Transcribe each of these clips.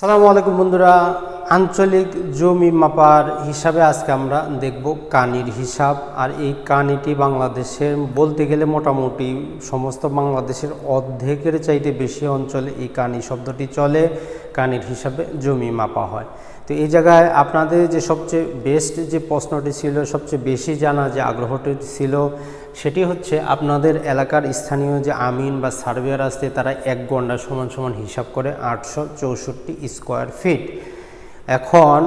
সালামু আলাইকুম বন্ধুরা, আঞ্চলিক জমি মাপার হিসাবে আজকে আমরা দেখব কানির হিসাব। আর এই কানিটি বাংলাদেশের বলতে গেলে মোটামুটি সমস্ত বাংলাদেশের অর্ধেকের চাইতে বেশি অঞ্চলে এই কানি শব্দটি চলে, কানির হিসাবে জমি মাপা হয়। তো এই জায়গায় আপনাদের যে সবচেয়ে বেস্ট যে প্রশ্নটি ছিল, সবচেয়ে বেশি জানা যে আগ্রহটি ছিল সেটি হচ্ছে আপনাদের এলাকার স্থানীয় যে আমিন বা সার্ভেয়ার আসতে তারা এক গন্ডা সমান সমান হিসাব করে আটশো চৌষট্টি স্কোয়ার ফিট এখন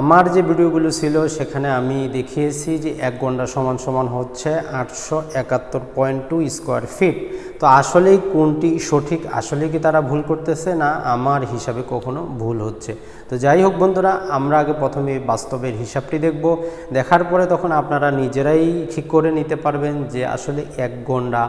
আমার যে ভিডিওগুলো ছিল সেখানে আমি দেখিয়েছি যে এক ঘণ্টা সমান সমান হচ্ছে আটশো একাত্তর পয়েন্ট টু স্কোয়ার ফিট তো আসলেই কোনটি সঠিক আসলে কি তারা ভুল করতেছে না আমার হিসাবে কখনো ভুল হচ্ছে। তো যাই হোক বন্ধুরা, আমরা আগে প্রথমে বাস্তবের হিসাবটি দেখব। দেখার পরে তখন আপনারা নিজেরাই ঠিক করে নিতে পারবেন যে আসলে এক গন্ডা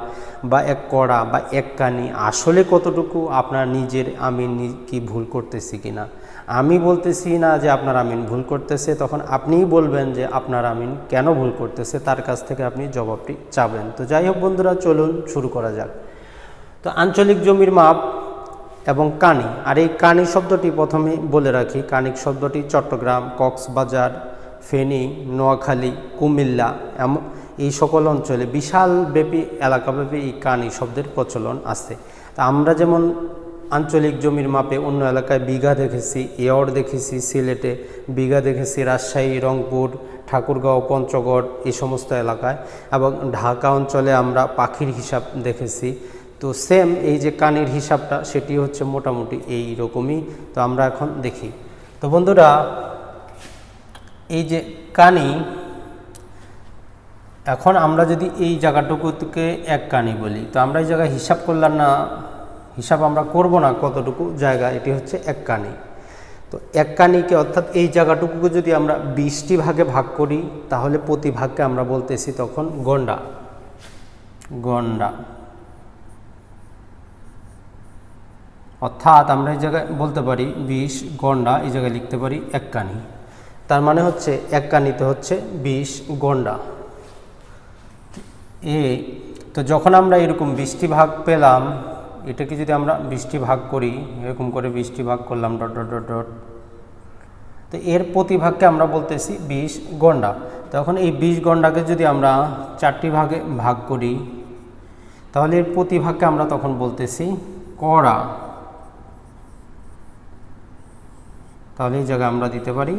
বা এক কড়া বা এক কানি আসলে কতটুকু আপনার নিজের, আমি কি ভুল করতেছি কিনা। আমি বলতেছি না যে আপনার আমিন ভুল করতেছে, তখন আপনিই বলবেন যে আপনার আমিন কেন ভুল করতেছে, তার কাছ থেকে আপনি জবাবটি চাবেন। তো যাই হোক বন্ধুরা, চলুন শুরু করা যাক। তো আঞ্চলিক জমির মাপ এবং কানি, আর এই কানি শব্দটি প্রথমে বলে রাখি। কানিক শব্দটি চট্টগ্রাম, কক্সবাজার, ফেনী, নোয়াখালী, কুমিল্লা এমন এই সকল অঞ্চলে বিশাল ব্যাপী এলাকাব্যাপী এই কানি শব্দের প্রচলন আছে। তা আমরা যেমন আঞ্চলিক জমির মাপে অন্য এলাকায় বিঘা দেখেছি, এয়র দেখেছি, সিলেটে বিঘা দেখেছি, রাজশাহী, রংপুর, ঠাকুরগাঁও, পঞ্চগড় এই সমস্ত এলাকায়। এবং ঢাকা অঞ্চলে আমরা পাখির হিসাব দেখেছি। তো সেম এই যে কানের হিসাবটা, সেটি হচ্ছে মোটামুটি এই রকমই। তো আমরা এখন দেখি। তো বন্ধুরা, এই যে কানি, এখন আমরা যদি এই জায়গাটুকুকে এক কানি বলি, তো আমরা এই জায়গায় হিসাব করলাম না হিসাব আমরা করব না কতটুকু জায়গা, এটি হচ্ছে এক কানি। তো এক কানিকে অর্থাৎ এই জায়গাটুকুকে যদি আমরা বিশটি ভাগে ভাগ করি, তাহলে প্রতি ভাগকে আমরা বলতেছি তখন গন্ডা। গন্ডা। অর্থাৎ আমরা এই জায়গায় বলতে পারি বিশ, গন্ডা, এই জায়গায় লিখতে পারি এক কানি। তার মানে হচ্ছে এক কানিতে হচ্ছে বিশ, গন্ডা। এ, তো যখন আমরা এরকম বৃষ্টি ভাগ পেলাম এটাকে যদি আমরা বৃষ্টি ভাগ করি, এরকম করে বৃষ্টি ভাগ করলাম, ডট ডট ডট ডট। তো এর প্রতি ভাগকে আমরা বলতেছি বিশ গন্ডা তখন এই বিশ গন্ডাকে যদি আমরা চারটি ভাগে ভাগ করি, তাহলে এর প্রতি ভাগকে আমরা তখন বলতেছি কড়া। তাহলে এই জায়গায় আমরা দিতে পারি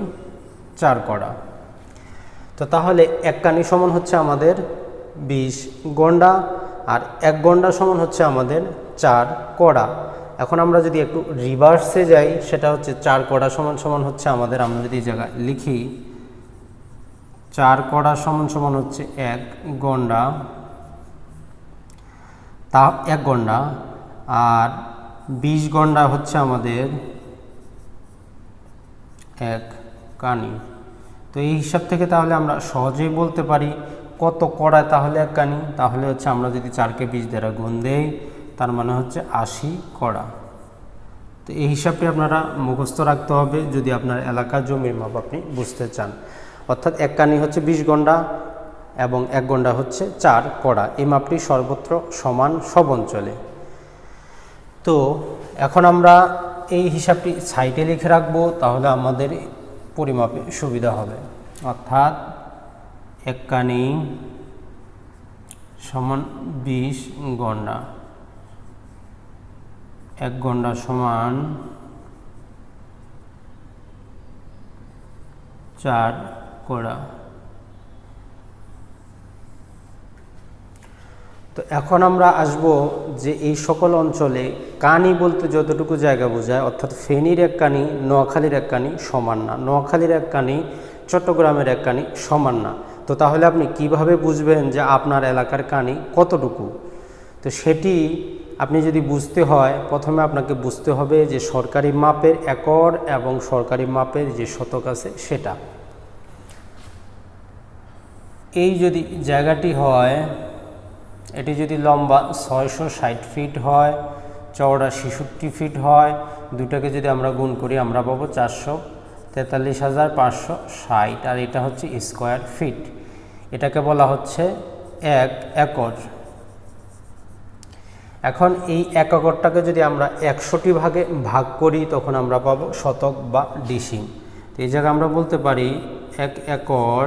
চার কড়া। তো তাহলে এক কানি সমান হচ্ছে আমাদের বিশ গন্ডা আর এক গন্ডা সমান হচ্ছে আমাদের চার কড়া। এখন আমরা যদি একটু রিভার্সে যাই, সেটা হচ্ছে চার কড়া সমান সমান হচ্ছে আমাদের, আমরা যদি জায়গায় লিখি, চার কড়া সমান সমান হচ্ছে এক গন্ডা। তা এক গন্ডা, আর বিশ গন্ডা হচ্ছে আমাদের এক কানি। তো এই হিসাব থেকে তাহলে আমরা সহজেই বলতে পারি কত কড়ায় তাহলে এক কানি। তাহলে হচ্ছে আমরা যদি চারকে বিশ দ্বারা গুণ দেই তার মানে হচ্ছে আশি কড়া। তো এই হিসাবটি আপনারা মুখস্থ রাখতে হবে যদি আপনার এলাকার জমির মাপ আপনি বুঝতে চান। অর্থাৎ এক কানি হচ্ছে বিশ গন্ডা এবং এক গন্ডা হচ্ছে চার কড়া। এই মাপটি সর্বত্র সমান সব অঞ্চলে। তো এখন আমরা এই হিসাবটি সাইডে লিখে রাখব, তাহলে আমাদের পরিমাপে সুবিধা হবে। অর্থাৎ এক কানি সমান বিশ গন্ডা। এক গন্ডা সমান চার কোড়া তো এখন আমরা আসব যে এই সকল অঞ্চলে কানি বলতে যতটুকু জায়গা বোঝায়, অর্থাৎ ফেনীর এক কানি, নোয়াখালীর এক কানি সমান না। নোয়াখালীর এক কানি, চট্টগ্রামের এক কানি সমান না। তো তাহলে আপনি কীভাবে বুঝবেন যে আপনার এলাকার কানি কতটুকু? তো সেটি আপনি যদি বুঝতে হয়, প্রথমে আপনাকে বুঝতে হবে যে সরকারি মাপের একর এবং সরকারি মাপের যে শতক আছে সেটা। এই যদি জায়গাটি হয়, এটি যদি লম্বা ছয়শো ষাট ফিট হয়, চওড়া ছেষট্টি ফিট হয় দুটাকে যদি আমরা গুণ করি, আমরা পাবো চারশো তেতাল্লিশ হাজার পাঁচশো ষাট, আর এটা হচ্ছে স্কোয়ার ফিট। এটাকে বলা হচ্ছে এক একর। এখন এই এক একরটাকে যদি আমরা একশোটি ভাগে ভাগ করি, তখন আমরা পাবো শতক বা ডিসিম। তো এই জায়গায় আমরা বলতে পারি এক একর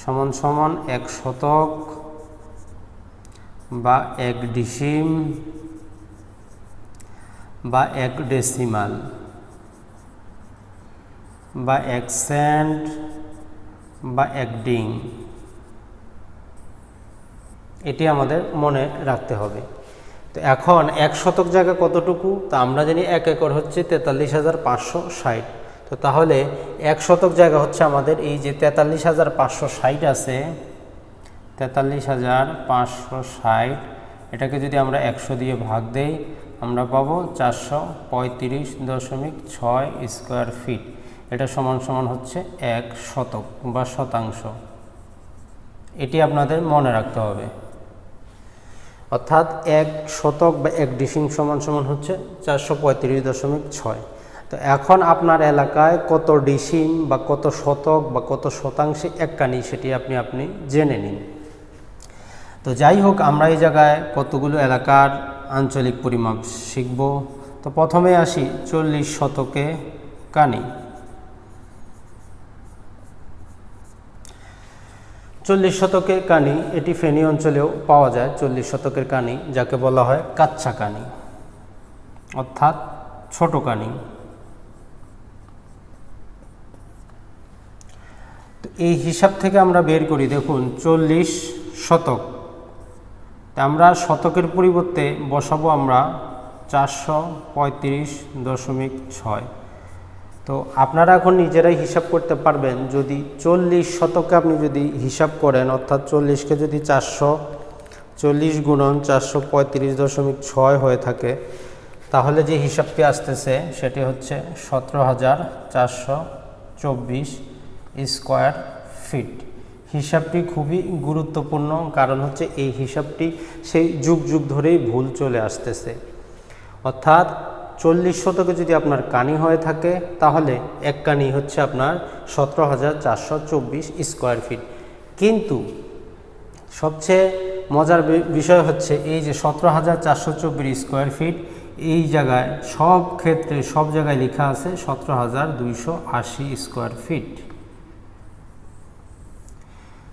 সমান সমান এক শতক বা এক ডিসিম বা এক ডেসিমাল বা এক সেন্ট বা এক ডিং। এটি আমাদের মনে রাখতে হবে। তো এখন এক শতক জায়গা কতটুকু? তা আমরা জানি এক একর হচ্ছে তেতাল্লিশ হাজার পাঁচশো ষাট। তো তাহলে এক শতক জায়গা হচ্ছে আমাদের এই যে তেতাল্লিশ হাজার পাঁচশো ষাট আছে, তেতাল্লিশ হাজার পাঁচশো ষাট, এটাকে যদি আমরা একশো দিয়ে ভাগ দেই, আমরা পাবো চারশো পঁয়ত্রিশ দশমিক ছয় স্কোয়ার ফিট। এটা সমান সমান হচ্ছে এক শতক বা শতাংশ। এটি আপনাদের মনে রাখতে হবে। অর্থাৎ এক শতক বা এক ডিসিং সমান সমান হচ্ছে চারশো পঁয়ত্রিশ দশমিক ছয়। তো এখন আপনার এলাকায় কত ডিসিম বা কত শতক বা কত শতাংশে এক কানি সেটি আপনি আপনি জেনে নিন। তো যাই হোক, আমরা এই জায়গায় কতগুলো এলাকার আঞ্চলিক পরিমাপ শিখব। তো প্রথমে আসি চল্লিশ শতকে কানি। চল্লিশ শতকের কানি, এটি ফেনী অঞ্চলেও পাওয়া যায়, চল্লিশ শতকের কানি, যাকে বলা হয় কাচ্চা কানি, অর্থাৎ ছোট কানি। তো এই হিসাব থেকে আমরা বের করি, দেখুন, চল্লিশ শতক। আমরা শতকের পরিবর্তে বসাবো আমরা চারশো পঁয়ত্রিশ দশমিক ছয়। তো আপনারা এখন নিজেরাই হিসাব করতে পারবেন যদি চল্লিশ শতকে আপনি যদি হিসাব করেন, অর্থাৎ চল্লিশকে যদি চারশো, চল্লিশ গুণন চারশো পঁয়ত্রিশ দশমিক ছয় হয়ে থাকে, তাহলে যে হিসাবটি আসতেছে সেটি হচ্ছে সতেরো হাজার চারশো চব্বিশ স্কোয়ার ফিট। হিসাবটি খুবই গুরুত্বপূর্ণ কারণ হচ্ছে এই হিসাবটি সেই যুগ যুগ ধরেই ভুল চলে আসতেছে। অর্থাৎ চল্লিশ শতকে যদি আপনার কানি হয়ে থাকে, তাহলে এক কানি হচ্ছে আপনার সতেরো হাজার চারশো চব্বিশ স্কোয়ার ফিট। কিন্তু সবচেয়ে মজার বিষয় হচ্ছে এই যে সতেরো হাজার চারশো চব্বিশ স্কোয়ার ফিট, এই জায়গায় সব ক্ষেত্রে, সব জায়গায় লেখা আছে সতেরো হাজার দুইশো আশি স্কোয়ার ফিট।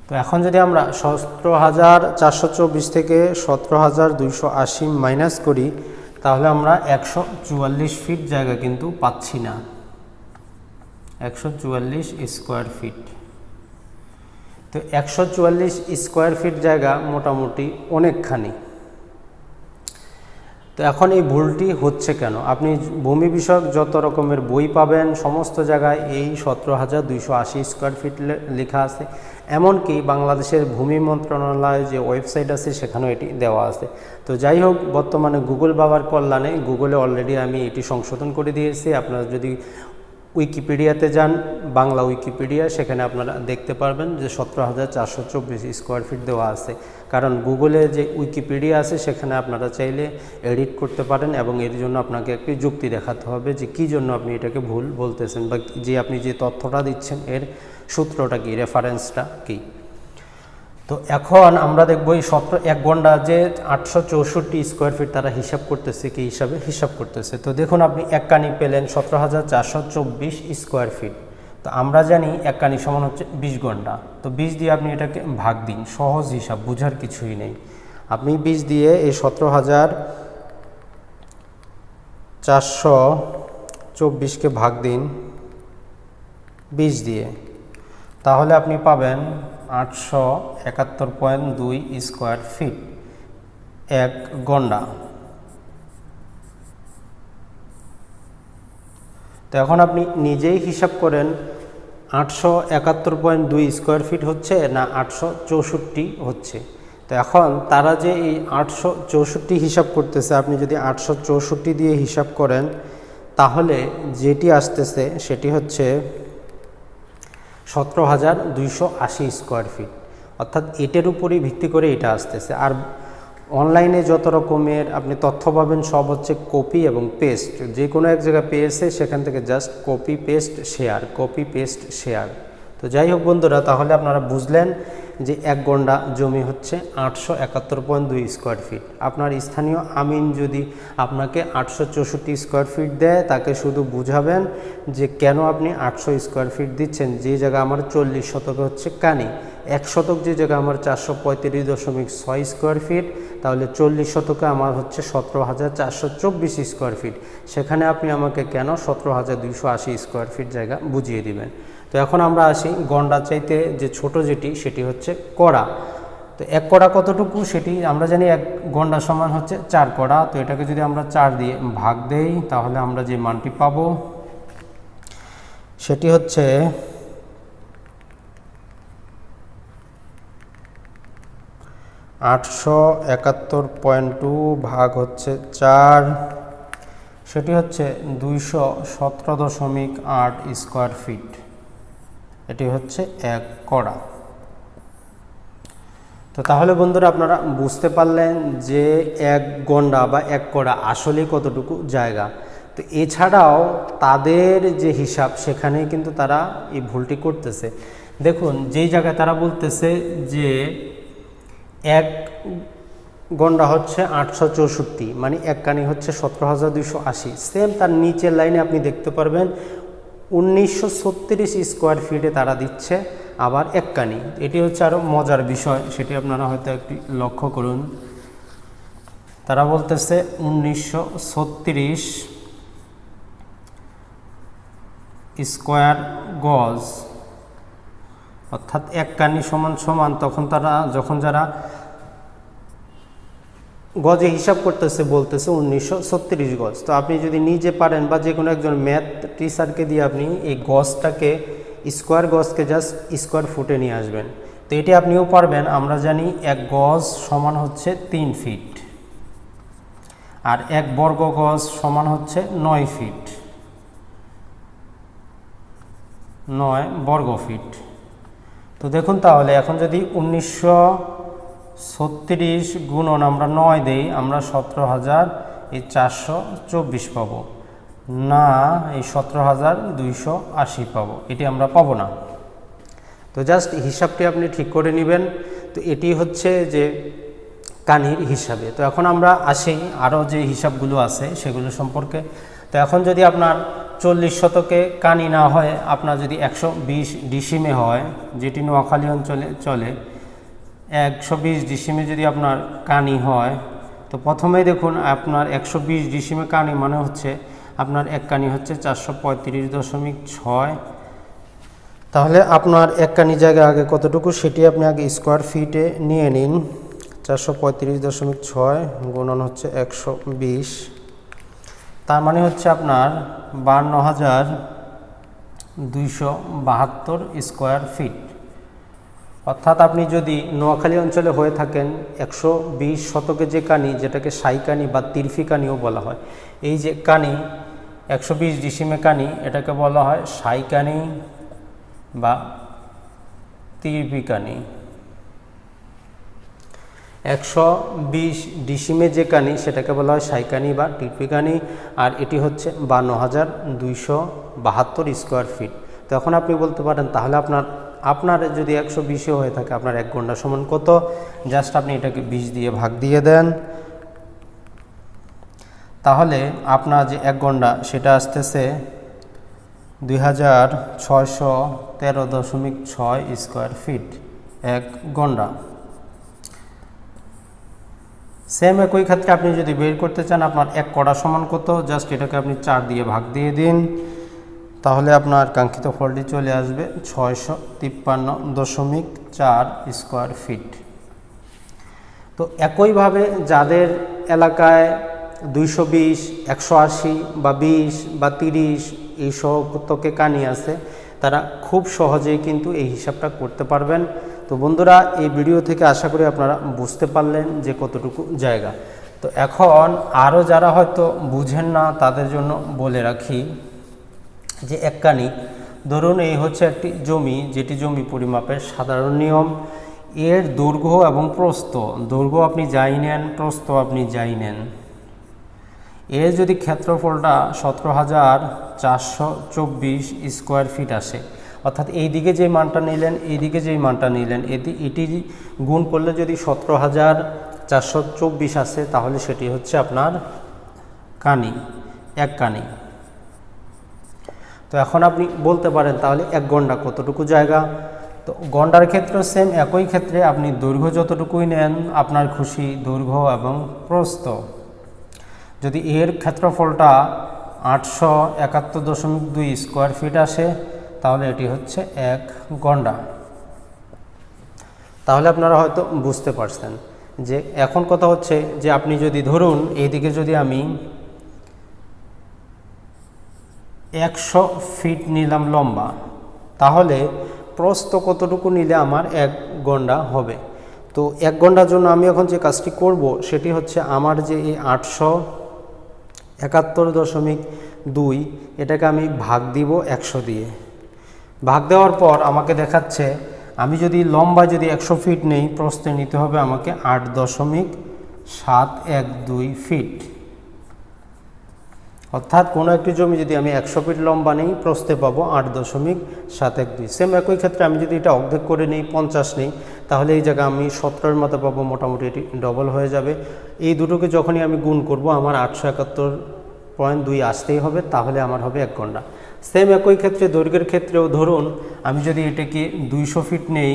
তো এখন যদি আমরা সতেরো হাজার চারশো চব্বিশ থেকে সতেরো হাজার দুইশো আশি মাইনাস করি তাহলে আমরা একশো চুয়াল্লিশ ফিট জায়গা কিন্তু পাচ্ছি না। একশো চুয়াল্লিশ স্কোয়ার ফিট তো একশো চুয়াল্লিশ স্কোয়ার ফিট জায়গা মোটামুটি অনেকখানি। তো এখন এই ভুলটি হচ্ছে কেন? আপনি ভূমি বিষয়ক যত রকমের বই পাবেন, সমস্ত জায়গায় এই সতেরো হাজার দুইশো আশি স্কোয়ার ফিট লেখা আছে। এমনকি বাংলাদেশের ভূমি মন্ত্রণালয় যে ওয়েবসাইট আছে, সেখানেও এটি দেওয়া আছে। তো যাই হোক, বর্তমানে গুগল বাবার কল্যাণে গুগলে অলরেডি আমি এটি সংশোধন করে দিয়েছি। আপনারা যদি উইকিপিডিয়াতে যান, বাংলা উইকিপিডিয়া, সেখানে আপনারা দেখতে পারবেন যে সতেরো হাজার চারশো চব্বিশ স্কোয়ার ফিট দেওয়া আছে। কারণ গুগলে যে উইকিপিডিয়া আছে, সেখানে আপনারা চাইলে এডিট করতে পারেন এবং এর জন্য আপনাকে একটি যুক্তি দেখাতে হবে যে কী জন্য আপনি এটাকে ভুল বলতেছেন বা যে আপনি যে তথ্যটা দিচ্ছেন, এর সূত্রটা কী রেফারেন্সটা কী? তো এখন আমরা দেখব এই সতেরো এক ঘণ্টা যে আটশো চৌষট্টি স্কোয়ার ফিট তারা হিসাব করতেছে, কি হিসাবে? হিসাব করতেছে। তো দেখুন আপনি এক কানি পেলেন সতেরো হাজার চারশো চব্বিশ স্কোয়ার ফিট তো আমরা জানি এক কানি সমান হচ্ছে বিশ ঘণ্টা। তো বিশ দিয়ে আপনি এটাকে ভাগ দিন, সহজ হিসাব, বোঝার কিছুই নেই। আপনি বিশ দিয়ে এই সতেরো হাজার চারশো চব্বিশকে ভাগ দিন, বিশ দিয়ে। তাহলে আপনি পাবেন আটশো একাত্তর পয়েন্ট দুই স্কোয়ার ফিট। এক গন্ডা। তো এখন আপনি নিজেই হিসাব করেন, আটশো একাত্তর পয়েন্ট দুই স্কোয়ার ফিট হচ্ছে না আটশো চৌষট্টি হচ্ছে? তো এখন তারা যে এই আটশো চৌষট্টি হিসাব করতেছে, আপনি যদি আটশো চৌষট্টি দিয়ে হিসাব করেন, তাহলে যেটি আসতেছে সেটি হচ্ছে সতেরো হাজার দুইশো আশি স্কোয়ার ফিট অর্থাৎ এটার উপরেই ভিত্তি করে এটা আসতেছে। আর অনলাইনে যত রকমের আপনি তথ্য পাবেন, সব হচ্ছে কপি এবং পেস্ট যে কোনো এক জায়গায় পেয়েছে, সেখান থেকে just copy paste share copy paste share তো যাই হোক বন্ধুরা, তাহলে আপনারা বুঝলেন যে এক গন্ডা জমি হচ্ছে আটশো একাত্তর পয়েন্ট দুই স্কোয়ার ফিট আপনার স্থানীয় আমিন যদি আপনাকে আটশো চৌষট্টি স্কোয়ার ফিট দেয়, তাকে শুধু বুঝাবেন যে কেন আপনি আটশো স্কোয়ার ফিট দিচ্ছেন। যে জায়গা আমার চল্লিশ শতকে হচ্ছে কানি। এক শতক যে জায়গা আমার চারশো পঁয়ত্রিশ দশমিক ছয় স্কোয়ার ফিট তাহলে চল্লিশ শতকে আমার হচ্ছে সতেরো হাজার চারশো চব্বিশ স্কোয়ার ফিট সেখানে আপনি আমাকে কেন সতেরো হাজার দুইশো আশি স্কোয়ার ফিট জায়গা বুঝিয়ে দিবেন? তো এখন আমরা আসি গন্ডা চাইতে যে ছোট যেটি, সেটি হচ্ছে কড়া। তো এক কড়া কতটুকু সেটি আমরা জানি এক গন্ডা সমান হচ্ছে চার কড়া। তো এটাকে যদি আমরা চার দিয়ে ভাগ দেই, তাহলে আমরা যে মানটি পাবো সেটি হচ্ছে আটশো একাত্তর পয়েন্ট টু ভাগ হচ্ছে চার। সেটি হচ্ছে দুইশো সতেরো দশমিক আট স্কোয়ার ফিট। এটি হচ্ছে এক কড়া। তো তাহলে বন্ধুরা আপনারা বুঝতে পারলেন যে এক গন্ডা বা এক কড়া আসলে কতটুকু জায়গা। তো এছাড়াও তাদের যে হিসাব সেখানে কিন্তু তারা এই ভুলটি করতেছে। দেখুন, যেই জায়গায় তারা বলতেছে যে এক গন্ডা হচ্ছে আটশো চৌষট্টি মানে এক কানি হচ্ছে সতেরো হাজার দুইশো আশি। সেম তার নিচের লাইনে আপনি দেখতে পারবেন উনিশশো ছত্রিশ স্কোয়ার ফিটে তারা দিচ্ছে আবার এককানি। এটি হচ্ছে আরও মজার বিষয়, সেটি আপনারা হয়তো একটি লক্ষ্য করুন। তারা বলতেছে উনিশশো ছত্রিশ স্কোয়ার গজ, অর্থাৎ এক কানি সমান সমান, তখন তারা, যখন যারা গজে হিসাব করতেছে, বলতেছে উনিশশো ছত্রিশ গজ। তো আপনি যদি নিজে পারেন বা যে কোনো একজন ম্যাথ টিচারকে দিয়ে আপনি এই গজটাকে, স্কোয়ার গজকে জাস্ট স্কোয়ার ফুটে নিয়ে আসবেন। তো এটি আপনিও পারবেন, আমরা জানি এক গজ সমান হচ্ছে তিন ফিট। আর এক বর্গ গজ সমান হচ্ছে নয় ফিট। নয় বর্গ ফিট। তো দেখুন তাহলে, এখন যদি উনিশশো ছত্রিশ গুণন আমরা নয় দেই, আমরা সতেরো হাজার, এই চারশো চব্বিশ পাবো। না, এই সতেরো হাজার দুইশো আশি পাবো। এটি আমরা পাবো না। তো জাস্ট হিসাবটি আপনি ঠিক করে নেবেন। তো এটি হচ্ছে যে কানির হিসাবে। তো এখন আমরা আসি আরও যে হিসাবগুলো আছে সেগুলো সম্পর্কে। তো এখন যদি আপনার চল্লিশ শতকে কানি না হয়, আপনার যদি একশো বিশ ডিসিমে হয়, যেটি নোয়াখালী অঞ্চলে চলে একশো বিশ ডিসিমে যদি আপনার কানি হয়, তো প্রথমেই দেখুন আপনার একশো বিশ ডিসিমে কানি মানে হচ্ছে আপনার এক কানি হচ্ছে চারশো পঁয়ত্রিশ দশমিক ছয়। তাহলে আপনার এক কানি জায়গা আগে কতটুকু সেটি আপনি আগে স্কোয়ার ফিটে নিয়ে নিন। চারশো পঁয়ত্রিশ দশমিক ছয় গুণন হচ্ছে একশো বিশ। তার মানে হচ্ছে আপনার বান্ন হাজার দুইশো বাহাত্তর স্কোয়ার ফিট অর্থাৎ আপনি যদি নোয়াখালী অঞ্চলে হয়ে থাকেন, একশো বিশ শতকে যে কানি, যেটাকে সাই কানি বা তিরফি কানিও বলা হয়, এই যে কানি, একশো বিশ ডিসিমে কানি, এটাকে বলা হয় সাই কানি বা তিরফি কানি। একশো বিশ ডিসিমে যে কানি, সেটাকে বলা হয় সাইকানি বা টিপিকানি আর এটি হচ্ছে বান্ন হাজার দুইশো বাহাত্তর স্কোয়ার ফিট। তো এখন আপনি বলতে পারেন, তাহলে আপনার আপনার যদি একশো বিশে হয়ে থাকে, আপনার এক ঘণ্টা সমান কত? জাস্ট আপনি এটাকে বিশ দিয়ে ভাগ দিয়ে দেন। তাহলে আপনার যে এক ঘণ্টা, সেটা আসতেছে দুই হাজার ছয়শো তেরো দশমিক ছয় স্কোয়ার ফিট এক গন্ডা সেম একই ক্ষেত্রে আপনি যদি বের করতে চান, আপনার এক কড়া সমান কত? জাস্ট এটাকে আপনি চার দিয়ে ভাগ দিয়ে দিন। তাহলে আপনার কাঙ্ক্ষিত ফলটি চলে আসবে ছয়শো তিপ্পান্ন দশমিক চার স্কোয়ার ফিট তো একইভাবে যাদের এলাকায় দুইশো বিশ, একশো আশি বা বিশ বা তিরিশ এই সহতকে কানি আছে, তারা খুব সহজেই কিন্তু এই হিসাবটা করতে পারবেন। তো বন্ধুরা, এই ভিডিও থেকে আশা করি আপনারা বুঝতে পারলেন যে কতটুকু জায়গা। তো এখন আরও যারা হয়তো বুঝেন না, তাদের জন্য বলে রাখি যে এককানি ধরুন এই হচ্ছে একটি জমি, যেটি জমি পরিমাপের সাধারণ নিয়ম। এর দৈর্ঘ্য এবং প্রস্থ, দৈর্ঘ্য আপনি যাই নেন, প্রস্থ আপনি যাই নেন। এর যদি ক্ষেত্রফলটা সতেরো হাজার চারশো চব্বিশ স্কোয়ার ফিট আসে, অর্থাৎ এই দিকে যে মানটা নিলেন, এই দিকে যেই মানটা নিলেন, এটি এটি গুণ করলে যদি সতেরো হাজার চারশো চব্বিশ আসে, তাহলে সেটি হচ্ছে আপনার কানি এক কানি তো এখন আপনি বলতে পারেন তাহলে এক গন্ডা কতটুকু জায়গা? তো গন্ডার ক্ষেত্রেও সেম একই ক্ষেত্রে আপনি দৈর্ঘ্য যতটুকুই নেন, আপনার খুশি, দৈর্ঘ্য এবং প্রস্থ। যদি এর ক্ষেত্রফলটা আটশো একাত্তর দশমিক দুই স্কোয়ার ফিট আসে, তাহলে এটি হচ্ছে এক গন্ডা। তাহলে আপনারা হয়তো বুঝতে পারছেন যে এখন কথা হচ্ছে যে আপনি যদি ধরুন, এইদিকে যদি আমি একশো ফিট নিলাম লম্বা। তাহলে প্রস্ত কতটুকু নিলে আমার এক গন্ডা হবে? তো এক ঘণ্টার জন্য আমি এখন যে কাজটি করব, সেটি হচ্ছে আমার যে এই আটশো একাত্তর দশমিক দুই, এটাকে আমি ভাগ দিব একশো দিয়ে। ভাগ দেওয়ার পর আমাকে দেখাচ্ছে, আমি যদি লম্বা যদি একশো ফিট নেই, প্রস্থে নিতে হবে আমাকে আট দশমিক সাত এক দুই ফিট। অর্থাৎ কোনো একটি জমি যদি আমি একশো ফিট লম্বা নেই, প্রস্থে পাবো আট দশমিক সাত এক দুই। সেম একই ক্ষেত্রে আমি যদি এটা অর্ধেক করে নিই, পঞ্চাশ নেই, তাহলে এই জায়গায় আমি সতেরোর মতো পাবো, মোটামুটি এটি ডবল হয়ে যাবে। এই দুটোকে যখনই আমি গুণ করব, আমার আটশো একাত্তর পয়েন্ট দুই আসতেই হবে, তাহলে আমার হবে এক ঘণ্টা। সেম একই ক্ষেত্রে দৈর্ঘ্যের ক্ষেত্রেও ধরুন, আমি যদি এটাকে দুইশো ফিট নেই,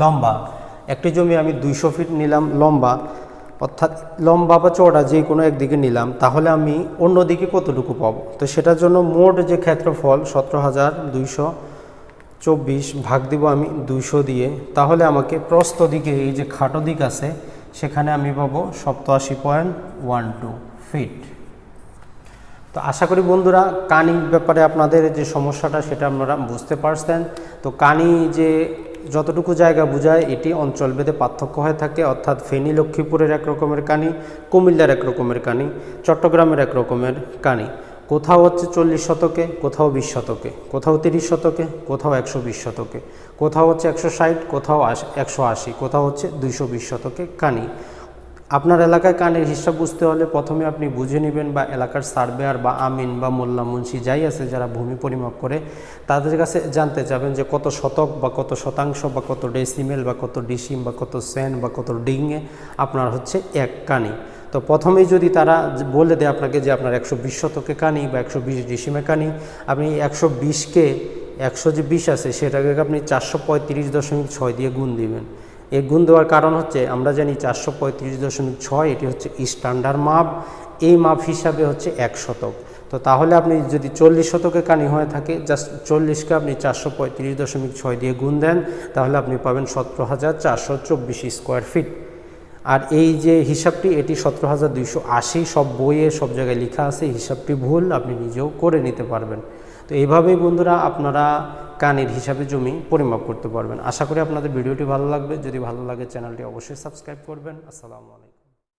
লম্বা, একটি জমি আমি দুইশো ফিট নিলাম, লম্বা অর্থাৎ লম্বা বা চওড়া যে কোনো একদিকে নিলাম, তাহলে আমি অন্য দিকে কতটুকু পাবো? তো সেটার জন্য মোট যে ক্ষেত্রফল সতেরো হাজার দুইশো চব্বিশ ভাগ দিব আমি দুইশো দিয়ে। তাহলে আমাকে প্রস্থ দিকে এই যে খাটো দিক আছে, সেখানে আমি পাবো সপ্তাশি পয়েন্ট ওয়ান টু ফিট। তো আশা করি বন্ধুরা, কানি ব্যাপারে আপনাদের যে সমস্যাটা, সেটা আপনারা বুঝতে পারছেন। তো কানি যে যতটুকু জায়গা বোঝায়, এটি অঞ্চলভেদে পার্থক্য হয়ে থাকে। অর্থাৎ ফেনী, লক্ষ্মীপুরের এক রকমের কানি, কুমিল্লার এক রকমের কানি, চট্টগ্রামের এক রকমের কানি। কোথাও হচ্ছে চল্লিশ শতকে, কোথাও বিশ শতকে, কোথাও তিরিশ শতকে, কোথাও একশো বিশ শতকে, কোথাও হচ্ছে একশো ষাট, কোথাও একশো আশি, কোথাও হচ্ছে দুইশো বিশ শতকে কানি। আপনার এলাকায় কানের হিসাব বুঝতে হলে প্রথমে আপনি বুঝে নেবেন বা এলাকার সার্ভেয়ার বা আমিন বা মোল্লা মুন্সি যাই আছে যারা ভূমি পরিমাপ করে, তাদের কাছে জানতে চাবেন যে কত শতক বা কত শতাংশ বা কত ডেসিমেল বা কত ডিসিম বা কত সেন বা কত ডিঙে আপনার হচ্ছে এক কানি। তো প্রথমেই যদি তারা বলে দেয় আপনাকে যে আপনার একশো বিশ শতকে কানি বা একশো বিশ ডিসিমে কানি, আপনি একশো বিশকে একশো যে বিশ আছে সেটাকে আপনি চারশো পঁয়ত্রিশ দশমিক ছয় দিয়ে গুণ দিবেন। এই গুণ দেওয়ার কারণ হচ্ছে, আমরা জানি চারশো পঁয়ত্রিশ দশমিক ছয়, এটি হচ্ছে স্ট্যান্ডার্ড মাপ। এই মাপ হিসাবে হচ্ছে এক শতক। তো তাহলে আপনি যদি চল্লিশ শতকে কানি হয়ে থাকে জাস্ট চল্লিশকে আপনি চারশো পঁয়ত্রিশ দশমিক ছয় দিয়ে গুণ দেন, তাহলে আপনি পাবেন সতেরো হাজার চারশো চব্বিশ স্কোয়ার ফিট আর এই যে হিসাবটি, এটি সতেরো হাজার দুইশো আশি, সব বইয়ে সব জায়গায় লেখা আছে, হিসাবটি ভুল, আপনি নিজেও করে নিতে পারবেন। তো এইভাবেই বন্ধুরা আপনারা কানের হিসাবে জমি পরিমাপ করতে পারবেন। আশা করি আপনাদের ভিডিওটি ভালো লাগবে। যদি ভালো লাগে চ্যানেলটি অবশ্যই সাবস্ক্রাইব করবেন। আসসালামু আলাইকুম।